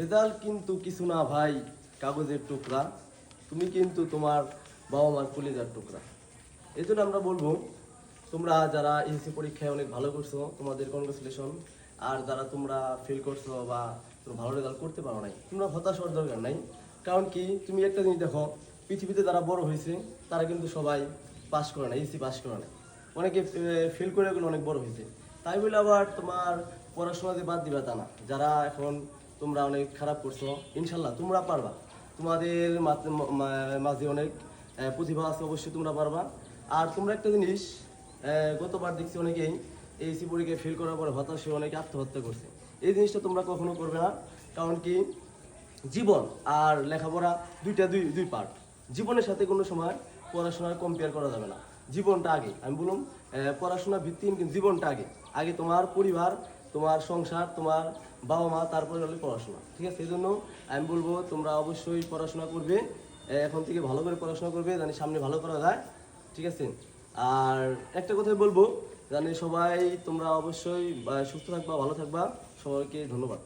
Result কিন্তু কিছু না ভাই, কাগজের টুকরা। তুমি কিন্তু তোমার বাবা মার কলিজার টুকরা। এই জন্য আমরা বলব, তোমরা যারা এসএসসি পরীক্ষায় অনেক ভালো করছ, তোমাদের কনগ্রেচুলেশন আর যারা তোমরা ফেল করছ বা তোমরা ভালো রেজাল্ট করতে পারো নাই, তোমরা হতাশ হওয়ার দরকার নাই। কারণ কি, তুমি একটা জিনিস দেখো, পৃথিবীতে যারা বড় হয়েছে, তারা কিন্তু সবাই পাস করে না এসি পাস করে না অনেকে ফেল করে অনেক বড় হয়েছে। তাই বলে আবার তোমার পড়াশোনা যে বাদ দিবে তা না। যারা এখন তোমরা অনেক খারাপ করছ। ইনশাল্লাহ, তোমরা পারবা। তোমাদের মাঝে- অনেক প্রতিভা আছে, অবশ্যই তোমরা পারবা। আর তোমরা একটা জিনিস গতবার দেখছি অনেকেই এইসি পরীক্ষায় ফেল করার পরে হতাশ হয়ে অনেকে আত্মহত্যা করছে। এই জিনিসটা তোমরা কখনো করবে না, কারণ কি জীবন আর লেখাপড়া দুইটা দুই দুই পার্ট জীবনের সাথে কোনো সময় পড়াশোনার কম্পেয়ার করা যাবে না। জীবনটা আগে, আমি বললাম পড়াশোনা ভিত্তিহীন, কিন্তু জীবনটা আগে। আগে তোমার পরিবার তোমার সংসার, তোমার বাবা মা তারপরে হলে পড়াশোনা। ঠিক আছে? সেই জন্য আমি বলব, তোমরা অবশ্যই পড়াশোনা করবে। এখন থেকে ভালো করে পড়াশোনা করবে, জানি সামনে ভালো করা যায়। ঠিক আছে? আর একটা কথাই বলব, জানি সবাই তোমরা অবশ্যই সুস্থ থাকবা, ভালো থাকবা। সবাইকে ধন্যবাদ।